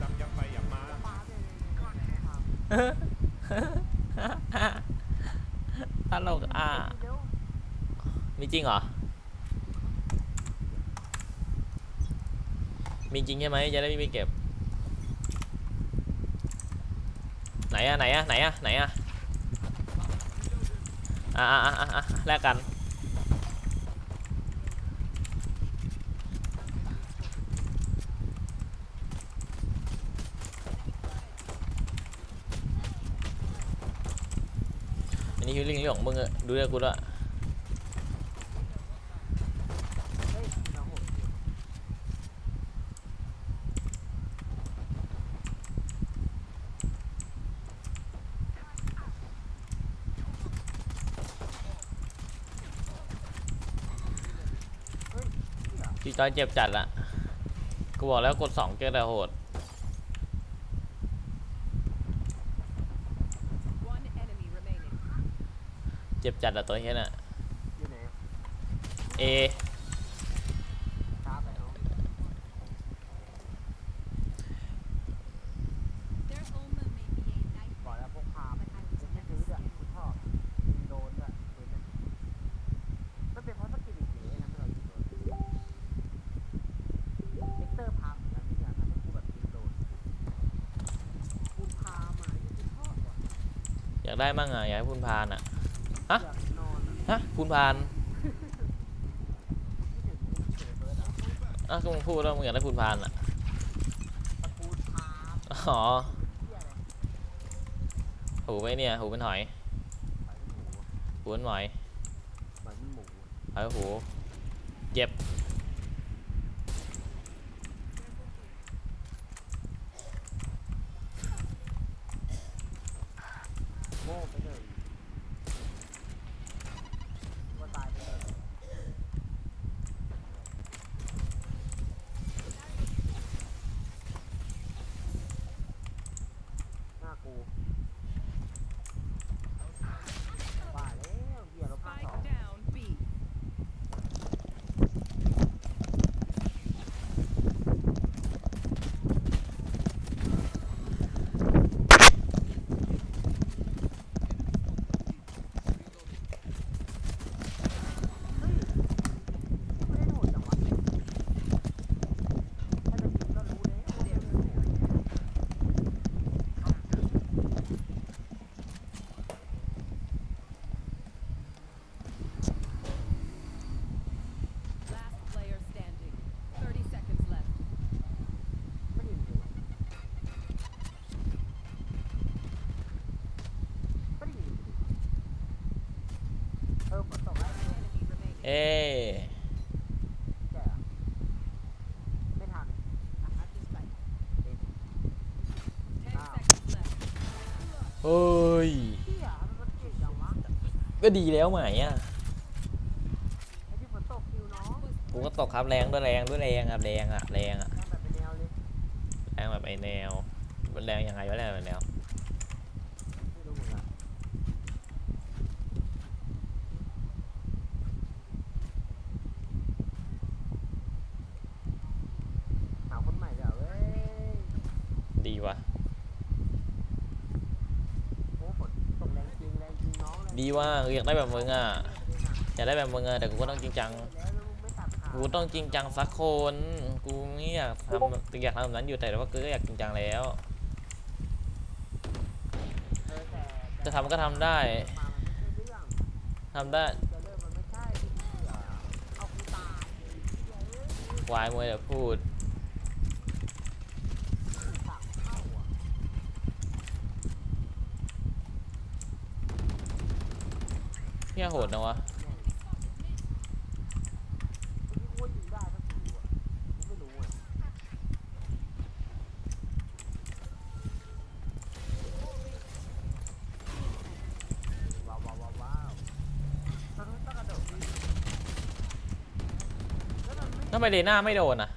จำยังไปย่ามาตลกอะ มีจริงเหรอ มีจริงใช่ไหมจะได้ไม่เก็บ ไหนอะไหนอะไหนอะไหนอะอะอะอะอะอะแลกกัน ฮิลลิ่งเรื่องของมึงอะดูเรื่องกูด้วยจีจอยเจ็บจัดละกูบอกแล้วกดสองเจอแต่โหด One enemy remaining. เจ็บจัดอะตัวเฮียน่ะอยู่ไหนเอช้าไปเนาะ Their Oma may be a บอก nightmare, แล้วพวกพา but I กู was ไม่ never ซื้อด้วย scared. กูชอบยิงโดนด้วยปืนเนี่ยมันเป็นเพราะสกิลอีกทีนะที่เรายิงโดนเด็กเตอร์พาเหมือนกันที่เนี่ยทำให้กูแบบยิงโดนคุณพามาที่กูชอบว่ะอยากได้มั่งอะอยากให้พูนพานอะ ฮะอยากนอนอะฮะพูนพานที่ถึงกูเฉยเบิร์ดอะอะก็มึงพูดแล้วมึงอยากได้พูนพานอะตระกูลพาอ๋อเที่ยอะไรหูไปเนี่ย หูเป็นหอยปล่อยมันหมูอะหูเป็นหอยปล่อยมันหมูอะหอยหูเจ็บ โง่ไปเลยก็ตายไปเลยหน้ากูว่าแล้วเหี้ยเราพลาดสอง Spike down B. ไม่ได้โหดจังวะถ้าจะยิงก็รู้แล้วว่ามันโหด Last player standing. 30 seconds left. ไม่ได้ยิงจริงอะไม่ได้ยิงจริงเออฝนตกแล้ว Enemy remaining. เอ้ แกอะไม่ทัน I have this right. 10 Ah. seconds left. เฮ้ย เที่ยมันก็เก่งจังวะ ก็ดีแล้วไหมอะไอ้ที่ฝนตกคิวน้องกูก็ตกครับแรงด้วยแรงด้วยแรงอะแรงอะแรงอะแม่งแบบเป็นแนวเลยแรงแบบไอแนวมันแรงยังไงวะแรงแบบแนวไม่รู้เหมือนกันหาคนใหม่เดี๋ยวเว้ยดีวะ โอ้ฝนตกแรงจริงแรงจริงน้องแรง ดีว่าอยากได้แบบมึงอะไม่ได้หนักอยากได้แบบมึงอะแต่กูก็ต้องจริงจังกูต้องจริงจังสักคนกูไม่อยากทำอยากทำแบบนั้นอยู่แต่ว่ากูก็อยากจริงจังแล้ว จะทำก็ทำได้มาไม่ใช่เรื่องทำได้จะเริ่มมันไม่ใช่ที่เสือเอากูตายเหี้ยวายมวยแต่พูด สั่งเข้าอะ เฮียโหดนะวะ แม่งเมื่อกี้กูว่ายิงได้ถ้ากูรู้อะกูไม่รู้อะว้าวว้าวว้าวว้าวตอนนั้นต้องกระโดดยิง โหดนะวะทำไมเลน่าไม่โดนอะ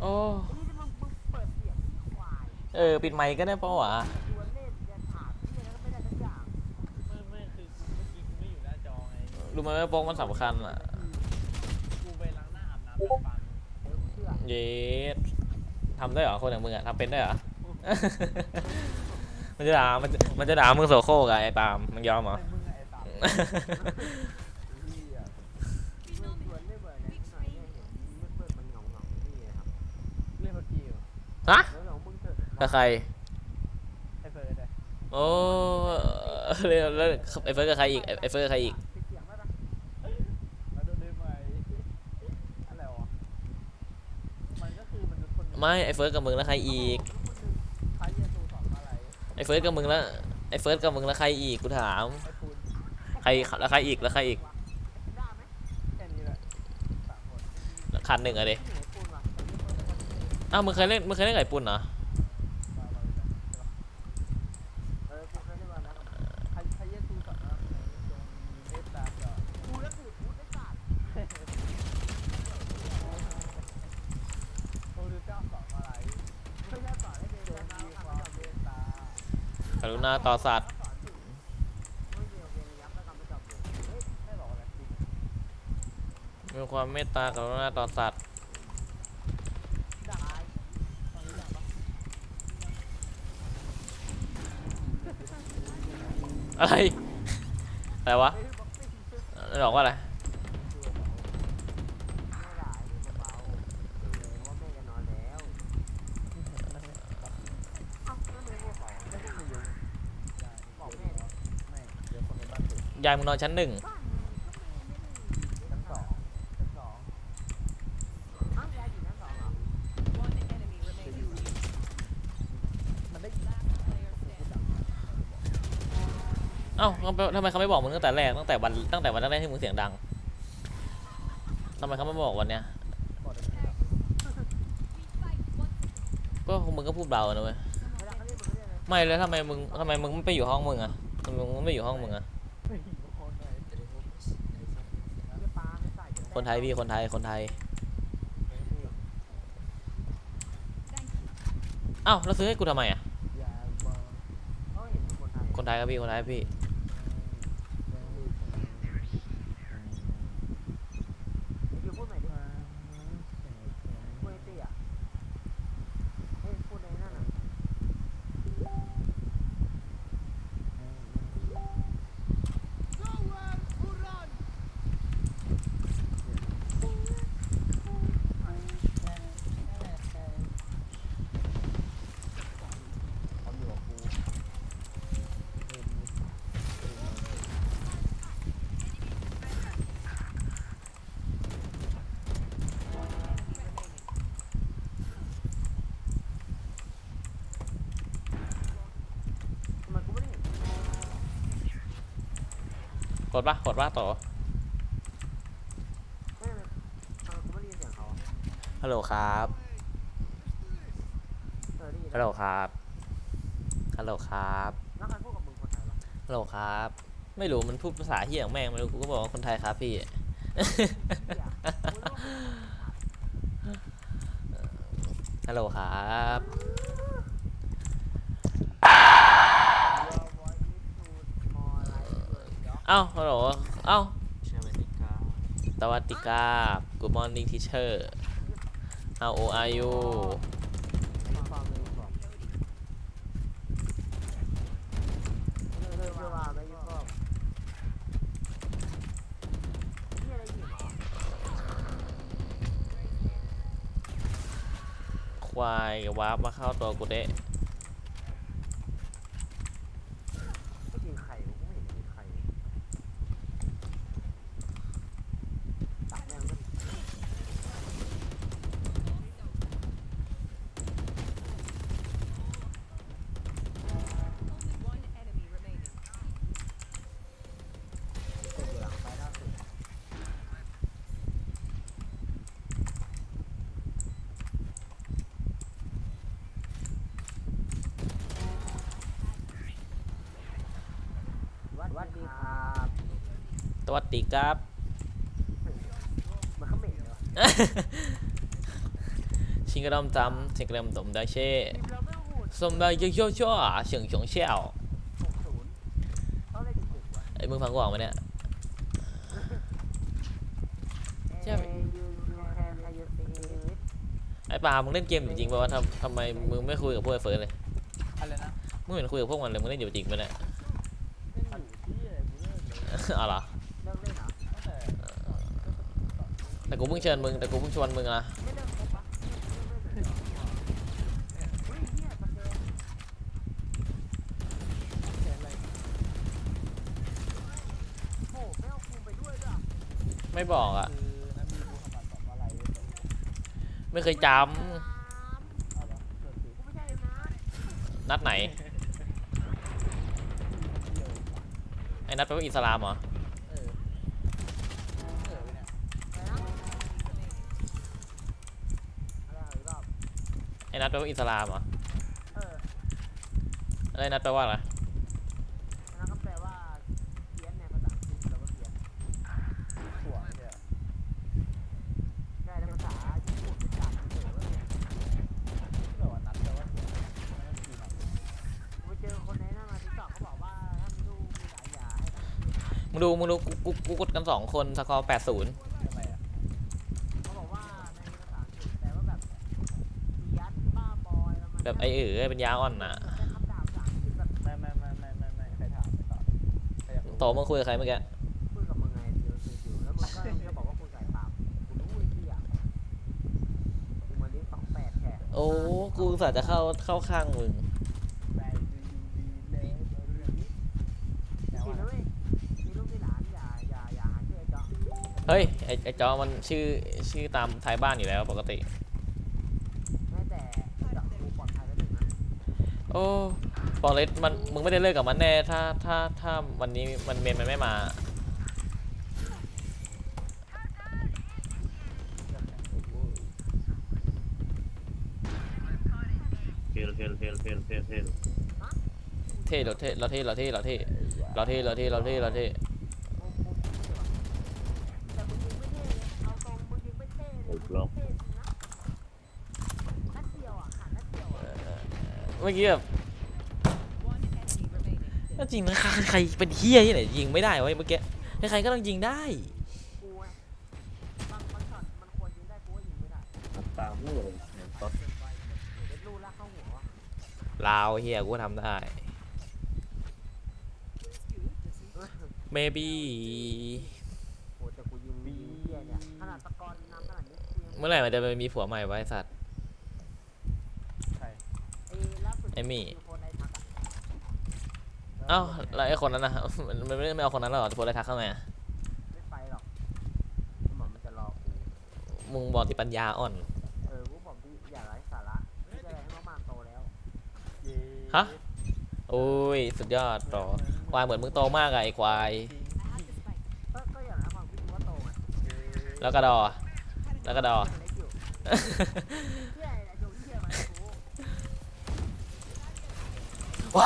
โอ้ เออ ปิดไมค์ก็ได้ปะวะถามที่แล้วก็ไม่ได้สักอย่าง ไม่ไม่คือกูเมื่อกี้กูไม่อยู่หน้าจอไง รู้ ไหมว่าโป๊กมันสำคัญอะกูไปล้างหน้าอาบน้ำแปรงฟันเออกูเชื่อเย็ดำได้เหรอคนอย่างมึงอะทำเป็นได้เหรอ มันจะด่ามันจะมันจะด่ามึงโซโครกอะไอ้ปาล์มมึงยอมเหรอไอ้มึงไอ้สัตว์เหี้ยเมื่อชวนไม่เบื่อเนี่ยหน่อยเนี่ยเห็นไม่เปิดมันเหงาเหงาๆนี่ครับเล่นพับจีอยู่ฮะแล้วเรามึงเถอะกับใคร ไอ้เฟิร์สเลยโอ้แล้วแล้วไอ้เฟิร์สกับใครอีกไอ้ไอ้เฟิร์สกับใครอีก ปิดเสียงได้ปะ มาดูได้ไหมอะไรวะมันก็คือมันเป็นคน ไม่ไอเฟิร์สกับมึงแล้วใครอีกไอเฟิร์สกับมึงแล้วไอเฟิร์สกับมึงแล้วใครอีกกูถามใครแล้วใครอีกแล้วใครอีกได้ไหมแค่นี้แหนขาดหนึ่งอะดิที่ไหนปูนวะอ้าวมึงเคยเล่นมึงเคยเล่นไก่ปุ่นเหรอ หน้าต่อสัตว์มีความเมตตากรุณาต่อสัตว์อะไรอะไรวะหลอกว่าอะไร แม่ด่าไอ้นี่เบาๆเออว่าแม่จะนอนแล้วเอ้าแล้วแม่ไม่บอก ไม่ใช่ไม่รู้ได้ บอกแม่ดิ ไม่เดี๋ยวคนในบ้านตื่น ยายมึงนอนชั้นหนึ่งชั้นสองชั้นสองอ้าวยายอยู่ชั้นสองเหรอ One enemy remaining. มันได้ยินเอ้าเขาทำไมเขาไม่บอกมึงตั้งแต่แรกตั้งแต่วันตั้งแต่วันแรกที่มึงเสียงดังทำไมเขาไม่บอกวันเนี้ยก่อนเลยก็มึงก็พูดเบานะเว้ยเวลาเขาเรียกมึงเรียกอะไรไม่แล้วทำไมมึงทำไมมึงไม่ไปอยู่ห้องมึงอะทำไมมึงไม่อยู่ห้องมึงอะ เฮ้ยคนไหน เรียกปลาไม่ใส่เดี๋ยว คนไทยพี่คนไทยคนไทยเอ้าแล้วซื้อให้กูทำไมอะอย่าบอกเขาเห็นเป็นคนไทยครับพี่คนไทยพี่ อยู่พูดใหม่ดิพูดไอ้เตี้ยเฮ้ยพูดในนั่นน่ะ เขาอยู่กับกู ทำไมกูไม่ได้เห็น กดปะกดปะต่อไม่ไม่ทำไมกูไม่ได้ยินเสียงเขาอะฮัลโหลครับ เออได้ยินฮัลโหลครับ ฮัลโหลครับ แล้วใครพูดกับมึงคนไทยวะฮัลโหลครับ ไม่รู้มันพูดภาษาเฮียของแม่งไม่รู้กูก็บอกว่าคนไทยครับพี่ เหี้ยกูรู้ว่ามึงฮัลโหลครับ เอ้าฮัลโหลเอ้าสวัสดีครับ Good morning teacher How old are you ไม่ฟังเลยบอกเออเออว่าไม่ยุ่งบอกนี่อะไรอยู่หรอควายกับวาร์ปมาเข้าตัวกูเด้ ไม่กินไข่กูไม่เห็นมีไข่ตักแม่งก็ One enemy remaining. เกิดอยู่หลังไปล่าสุด วัดวัดดีครับสวัสดีครับมันเขม่นเลยวะชิงกระดมจำชิงกระดมตมได้เช่ทีมเราไม่โหดสมได้ย่อย่อย่อเฉิงฉงเชี่ยวหกศูนย์เขาเลยดึกๆวะไอ้ยมึงฟังกูออกไหมเนี่ยใช่เอ้ย you you can can you speak English ไอ้ปามึงเล่นเกมอยู่จริงป่าวะทำทำไมมึงไม่คุยกับพวกไอ้เฟิร์สเลยอะไรนะมึงเห็นคุยกับพวกมันเลยมึงเล่นอยู่จริงปะเนี่ย เชิญมึงแต่กูเพิ่งชวนมึงอะไม่บอกอะไม่เคยจำนัดไหน ไอ้นัดแปลว่าอิสลามเหรอ นัดแปลว่าอิสลามเหรอเออแล้วไอ้นัดแปลว่าอะไรอันนั้นก็แปลว่าเพี้ยนในภาษาอังกฤษแปลว่าเพี้ยนถั่วเนี่ยใช่ในภาษาญี่ปุ่นเป็นการเฉยๆว่าเนี่ยที่แบบว่านัดแต่ว่าถั่วไม่ได้กินหรอกกูไปเจอคนในนั้นมาทิกตอกเขาบอกว่าถ้ามีลูกมีหลายอย่าให้ตั้งชื่อนะมึงดูมึงดูกูกูกูกดกันสองคนสกอร์แปดศูนย์ แบบไอ้เอ๋อเป็นยาอ่อนน่ะเป็นคำด่าภาษาอังกฤษแบบไม่ไม่ไม่ไม่ไม่ไม่ใครถามไม่ตอบใครอยากรู้โตมึงคุยกับใครเมื่อกี้พูดกับมึงไงฟิวฟิวแล้วมึงก็มึงจะบอกว่ากูใส่ปากกูรู้ไอ้เหี้ยกูมาเลี้ยงสองแปดแค่โอ้กูอุตสาห์จะเข้าเข้าข้างมึงไปดูยูวีเลยเรื่องนี้แต่จริว่างนะเว้ยมีลูกมีหลานอย่าอย่าอย่าหาชื่อไอ้จ๊อกเฮ้ยไอ้ไอ้จอมันชื่อชื่อตามท้ายบ้านอยู่แล้วปกติ แม้แต่จับกูปลอดภัยแล้วหนึ่งนะ โอ้บอกเลยมันมึงไม่ได้เลิกกับมันแน่ถ้าถ้าถ้าวันนี้มันเมนมันไม่มาเฮลเฮลเฮลเฮลเฮลเฮลเท่เราเท่เราเท่เราเท่เราเท่เราเท่เราเท่เราเท่เราเท่มุมมุมเท่ว่ะแต่มึงยิงไม่เท่เลยเอา เมื่อกี้แบบก็จริงนะใครเป็นเฮียที่ไหนยิงไม่ได้เว้เมื่อกี้ใครก็ต้องยิงได้ลาวเฮียกูทำได้ maybe เมื่อไหร่มันจะมีผัวใหม่ไว้สัตว์ ไอ้มี่มีคนในทักอะเอ้าแล้วไอ้คนนั้นนะมันมันไม่ได้ไม่เอาคนนั้นหรอกที่โพสต์อะไรทักเข้ามาไม่ไปหรอกหมอมันจะรอกูมึงบอกที่ปัญญาอ่อน เออกูบอกพี่อย่าไร้สาระพี่จะอะไรให้มากๆโตแล้วเย้ฮะ โอ้ย สุดยอดต่อควายเหมือนมึงโตมากอะไอ้ควาย I have the spike. ก็ก็อย่างนั้นความคิดกูว่าโตไงแล้วก็ดอ แล้วก็ดอเล็กอยู่เหี้ยไอ้โจเนา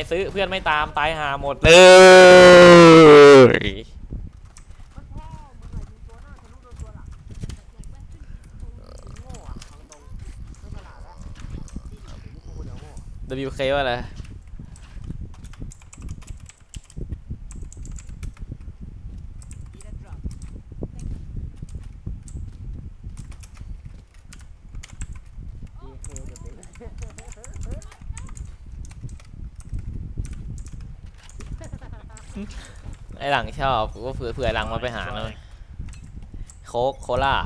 ยซื้อเพื่อนไม่ตามตายหาหมดเลยเคว่าอะไร ไอหลังชอบกูก็เผื่อเผื่อหลังมาไปหาหน่อยโคกโคล่า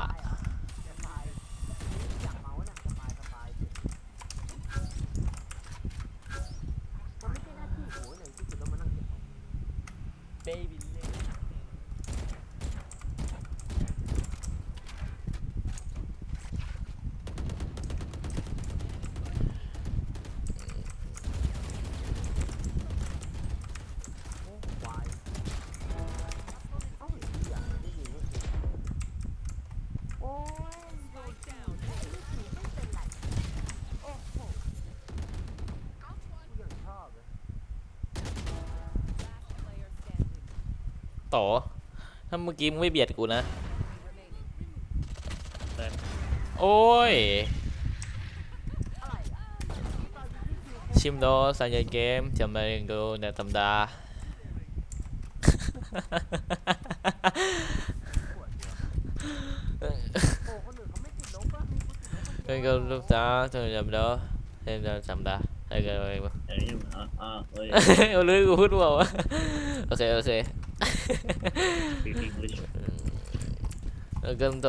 เมื่อกี้มึงไม่เบียดกูนะ โอ้ย ชิมโดสัญญาเกมจำไม่ได้กูในตำดา Tôi không lúc đó tôi làm đó Thêm ra sầm đã Đây rồi Ôi lưới của hút vào Ok ok ว่าวะโอเคโอเค speak English เออกันโต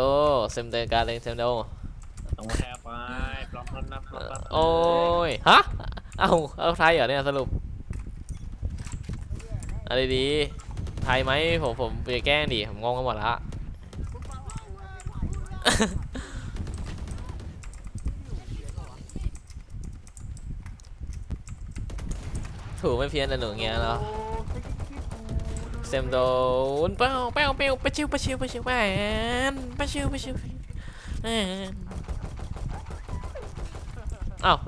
เซมเตการเล่นเซมโดต้องแค่ไปปลอมมันนะปลอมมันโอ้ยฮะเอาเอาไทยเหรอเนี่ยสรุปอะไรดีไทยไหมผมผมไปแกล้งดิผมงงกันหมดละ ถูกไม่เพี้ยนแต่หนูเงี้ยเนาะ เซมโดนเป้าเป้าเป้าปะชิวปะชิวปะชิวแหนปะชิวปะชิวอ้าว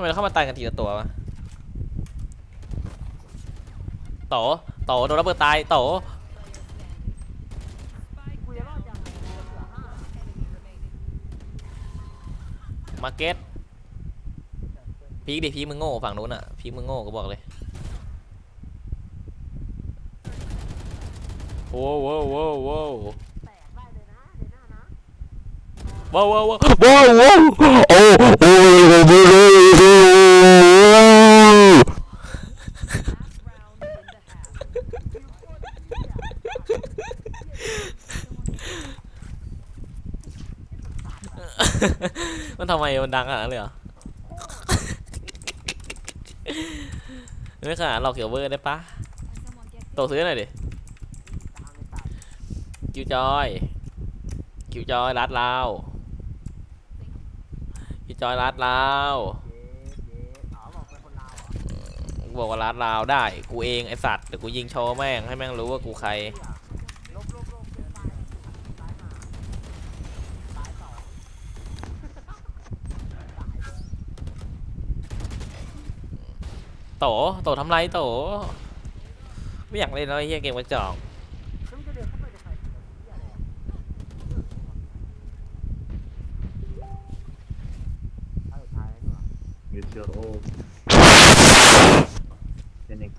ไมเราเข้ามาตายกันทีละตัววะโตโตโดนระเบิดตายโต้มาเก็ตพีกดิพีกมึงโง่ฝั่งนู้นอะพีกมึงโง่ก็บอกเลยโว้วโว้วโว้ว ว้าวว้าวว้าวว้าวว้าวโอ้โอ้ Last round in the half. มันทำไมมันดังขนาดนั้นเลยเหรอไม่ขนาดหลอกเกี่ยวเวอร์ได้ปะ Someone get โตซื้อหน่อยดิคิวจอยคิวจอยรัดลา วคิวจอยรัดลาวเย้เย้อ๋อบอกเป็นคนลาบอกว่ารัดลาวได้ กูเองไอสัตว์เดี๋ยวกูยิงโชว์แม่งให้แม่งรู้ว่ากูใครโตโตทำไรโตไม่อยากเล่นแล้วไอ้เฮียเกมกระจอก you're old. Phoenix.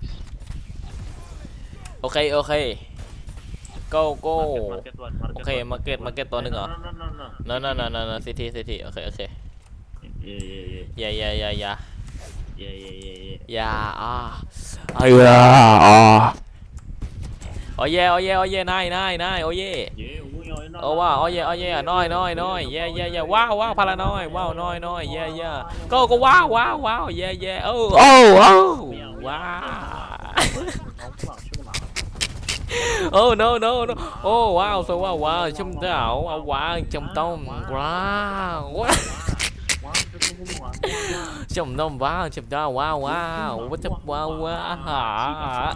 โอเค โอเค go โอเคโอเคมาเก็ตมาเก็ตตัวหนึ่งเหรอ No, no, no, no. no no no no no ซิตี้ซิตี้โอเค โอเค Yeah, yeah, yeah. อย่าอย่าอย่าอย่า Yeah, yeah, yeah, yeah. อย่าอ่าไอ้เวลาอ่าโอ้เย่โอ้เย่โอ้เย่นายนายนายโอ้เย่ Yeah, we are not- โอ้ว่าโอ้เย่โอ้เย่น้อยน้อยน้อยเย่เย่เย่ว้าวว้าวพาราน้อยว้าวน้อยน้อยเย่เย่ Go go quá quá, wow yeah yeah oh. Oh oh wow. Oh no no no. Oh wow so wow wow chấm đảo wow wow trong tông wow chấm tông wow chấm đảo wow wow. What the wow wow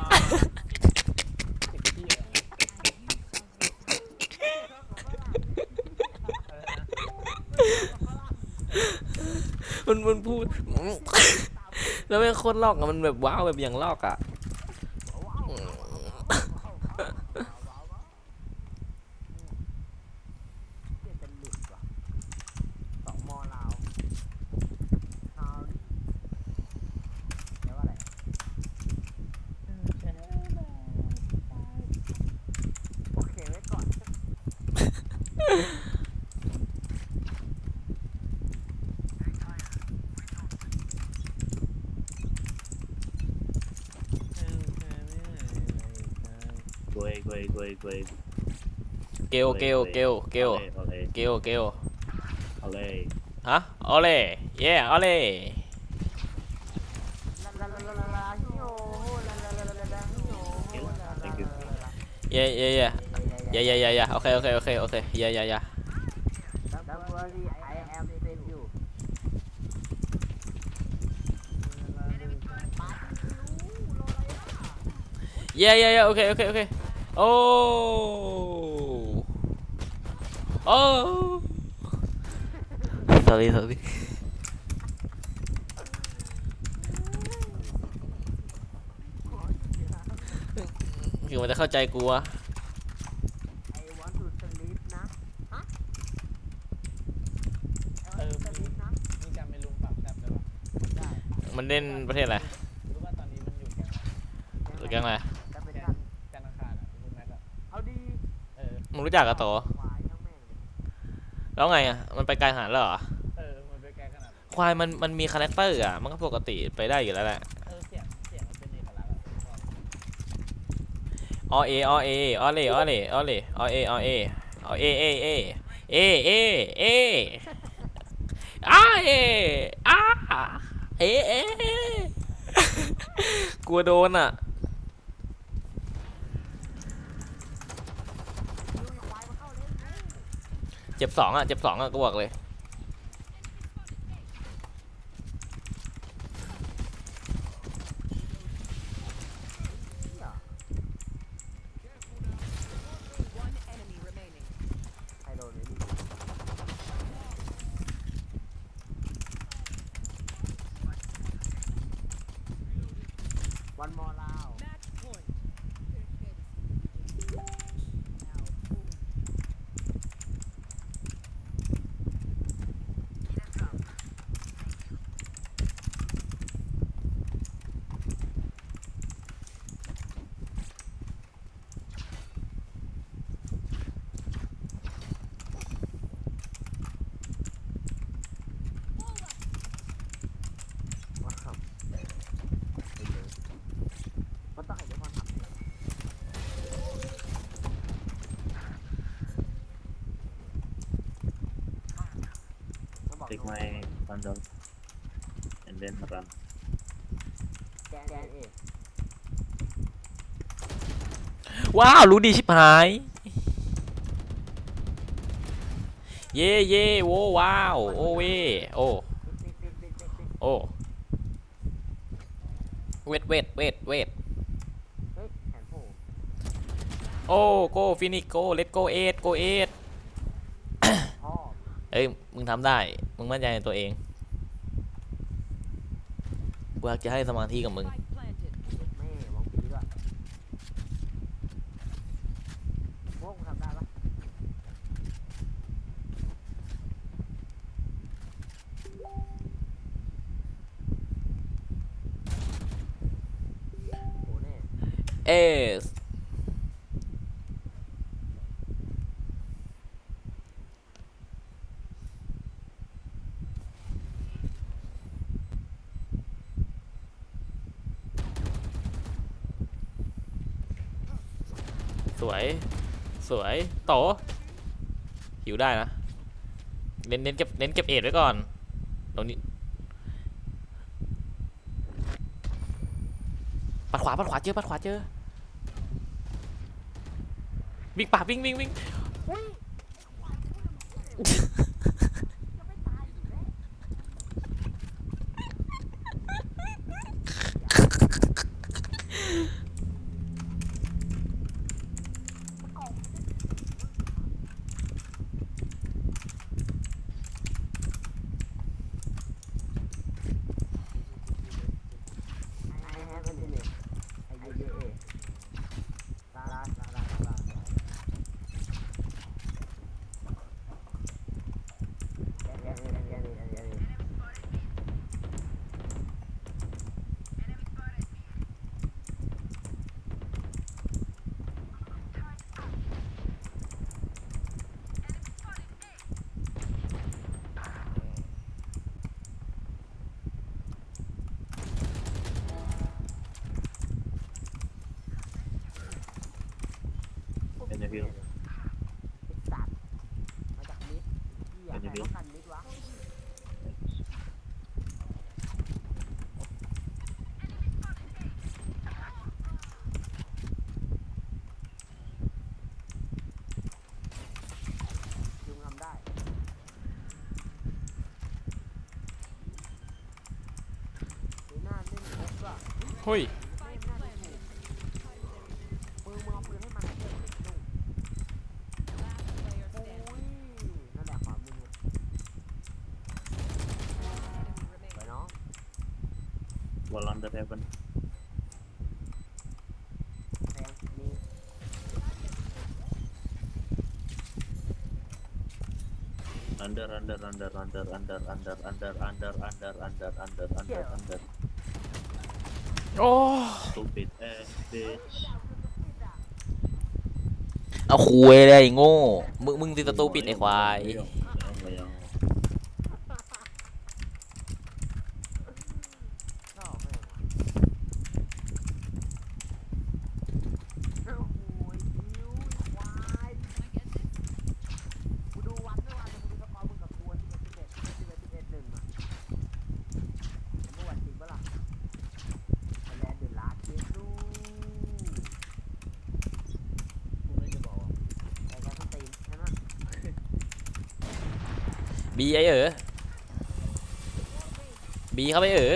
มันมันพูด แล้วเป็นคนลอกอะมันแบบว้าวแบบอย่างลอกอะ kêu kêu kêu. kêu kêu. Hả? Ole. Yeah ole. Yeah yeah yeah. Yeah yeah yeah yeah. Okay okay okay okay. Yeah yeah yeah. Yeah, yeah, yeah. Okay, okay, okay. Oh. โอลาลาลาลาลาลาฮิโอลาลาลาลาลาเย่เย่เย่เย่เย่เย่เย่โอเคโอเคโอเคโอเคเย่เย่เย่ Don't worry, I am with you. เย่เย่เย่โอเคโอเคโอเคโอ้โอ้ sorry sorry คือมันจะเข้าใจกูวะไอ้วันสูสลิปนะ ฮะเออสลิปนะมีการไม่ลุงปรับแซบได้ปะได้มันเล่นประเทศอะไรรู้ว่าตอนนี้มันอยู่แกงหรือแกงอะไรจะเป็นแกการงจันทร์อังคารอะคุณแม็กอะเอาดี เออ มึงรู้จักกับโต ควายทั้งแม่งเลย แล้วไงอะ มันไปไกลขนาดนั้นแล้วเหรอ เออ มันเป็นแกงขนาดควายมันมันมีคาแรคเตอร์อะ มันก็ปกติไปได้อยู่แล้วแหละ เออเสียงเสียงมันเป็นเอกลักษณ์อะผมชอบออเอออเอออเลออเลออเลออเออเออเอเอเอเอเอเออาเออาเอเอกลัวโดนอะ ลุยควายมาเข้าเลย เจ็บสองอะ เจ็บสองอะ ก็บอกเลย เหี้ย One enemy remaining. ใครโดนไอ้นี่วันมอลาว Match point. ว้าวมันต้องให้เดี๋ยวมันทำเนี่ย มันบอก take my bundle and then run แกงแกงเอว้าว รู้ดีชิบหาย เย่เย่โว้ว้าว โอเวโอติ๊กติ๊กติ๊กติ๊กติ๊กโอ้เวทเวทเวทเวทเฮ้ยแขนโผล่โอ้โกฟินิกโกเลตโกเอทโกเอทพ่อ เอ้ย มึงทำได้ มึงมั่นใจในตัวเอง กูอยากจะให้สมาธิกับมึง Spike planted. แม่มองผีด้วยพวกมึงทำได้ปะโหแน่เอสสวย ส วยโตหิวได้นะ เน้นเน้นเก็บเน้นเก็บเอ็ดไว้ก่อน ตรงนี้ ปัดขวาปัดขวาเจอปัดขวาเจอ วิ่งป่าวิ่งวิ่งวิ่ง อุ้ยจะไม่ตายอยู่แล้วมันกล่องมันจะไอ้แฮปปี้เนี่ยไอ้เยอะเยอะเอลาลาลาลาลาลาแกนแกนแกนแกนแกนแกน ยังไงไอ้สัตว์มาจากมิดเหี้ยใครต้องการมิดวะยุงทำได้ ดูหน้าเล่นครบอะเฮ้ย ไม่น่าจะถูกปืนมึงเอาปืนให้มันเล่นเด็กดู Last player โอ้ standing. ย Wall under heaven. แทงนี่ Under, under, under, under, under, under, under, under, under, under, under, under, under. โอ้ Stupid ass bitch. เอาคุยเลยไอ้โง่ มึงมึงติดประตูปิดไอ้ควาย Ayong, ayong. ชอบแม่งว่ะโอ้โหคิวควายกูดูวันไม่วันแต่กูดูสกอร์มึงกับกูสิบเอ็ดสิบเอ็ดสิบเอ็ดสิบเอ็ดหนึ่งอะเมื่อวันจริงปะล่ะไทยแลนด์เดือดร้านเกมดู กูไม่จะบอกว่า ไทยแลนด์ต้องตีนใช่ไหม บี ไอ้เอ๋อบีเข้าไปเอ๋อ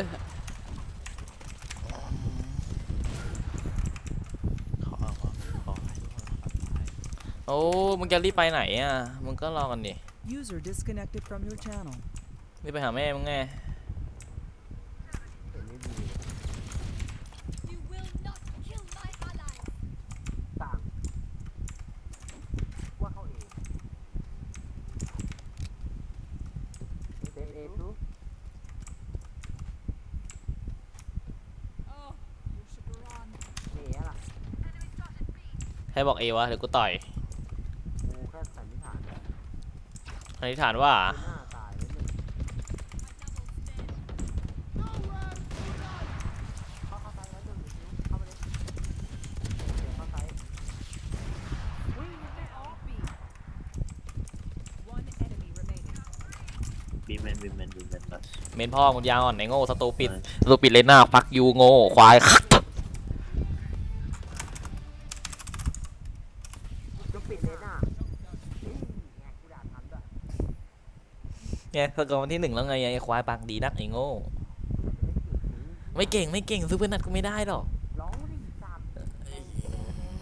ขอขอขอโอ้มึงจะรีบไปไหนอะ มึงก็รอกันดิ User disconnected from your channel. รีบไปหาแม่มึงไง เห็นไม่ดีเลย You will not kill my ally. ต่างว่าเขาเองเตะเอทู Oh, you should run. เอ๋ล่ะ ให้บอกเอวะเดี๋ยวกูต่อยกูแค่สันนิษฐานนะสันนิษฐานว่า กูหน้าตายแล้วหนึ่ง I double stand. เข้าเข้าซ้ายแล้วหนึ่งคิวเข้าไปเลยเดี๋ยวเข้าซ้ายอุ้ยยังไม่ออก B. One enemy remaining. B man, B man, B man last. เมนพ่อมึงยาวอ่อนไอ้โง่สตูปิดสตูปิดเลยหน้าฟักยูโง่ควายย เนี่ยสกอร์วันที่หนึ่งแล้วไงไอ้ควายปากดีนักไอ้โง่ ไม่เก่งไม่เก่งไม่เก่งซูเปอร์นัดกูไม่ได้หรอกร้องดิสัตว์แดงแดงแดง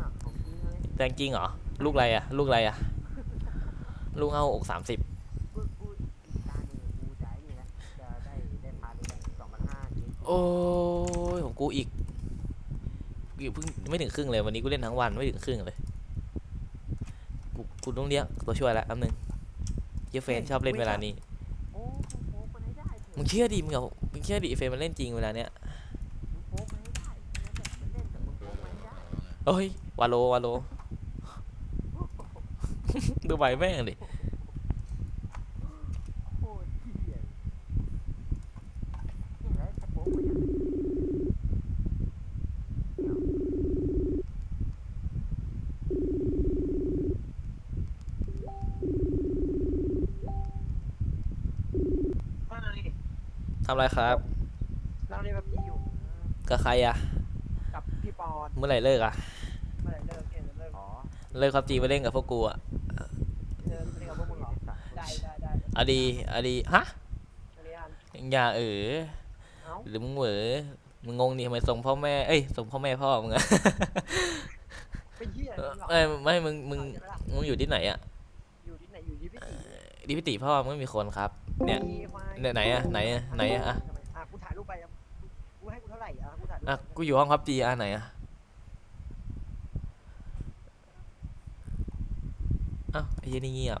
อะแดงจริงเหรอ ลูกอะไรอะ ลูกอะไรอะ ลูกเอาอกสามสิบกูกูอีกตาหนึ่งกูใจนี่แหละจะได้ได้พาได้สองพันห้าเกมโอ้ยของกูอีกกูเพิ่งไม่ถึงครึ่งเลยวันนี้กูเล่นทั้งวันไม่ถึงครึ่งเลย กูกูต้องเรียกตัวช่วยแล้วแป๊บนึง ยเฟนชอบเล่นเวลานี้ โอ้กูโฟกมันให้ได้เถอะมึงเชื่อดิมึงเอามึงเชื่อดิเฟนมันเล่นจริงเวลาเนี้ยมึงโฟกมันให้ได้แค่นั้นแหละมันเล่นแต่มึงโฟกมันให้ได้เอ้ยวาโลวาโล ดูใบแม่งดิ โคตรเหี้ยเนี่ยแล้วถ้าโฟกมันยังเนี่ย ว่าไง ทำอะไรครับเราในแบบนี้อยู่กับใครอะกับพี่ปอนเมื่อไหร่เลิกอะเมื่อไหร่เลิกเนี่ยเลิกอ๋อเลิกครับจีมาเล่นกับพวกกูอะเลิกเล่นกับพวกมึงเหรอได้ได้ได้เอาดีเอาดีฮะอันนี้อันอย่าเออเอ้าหรือมึงเหวอมึงงงดิทำไมส่งพ่อแม่เอ้ยส่งพ่อแม่พ่อมึงอะเป็นเหี้ยอะไรหรอเอ้ยไม่มึงมึงมึงอยู่ที่ไหนอะอยู่ที่ไหนอยู่ที่พี่ตีดิพิติพ่อมึงไม่มีคนครับ เนี่ยมีควาย เนี่ยไหนอะไหนอะไหนอะอะทำไมอะกูถ่ายรูปไปอะกูให้กูเท่าไหร่อะกูถ่ายรูปอะกูอยู่ห้องพับจีอะไหนอะอ้าวไอ้เหี้ยนี่เงียบ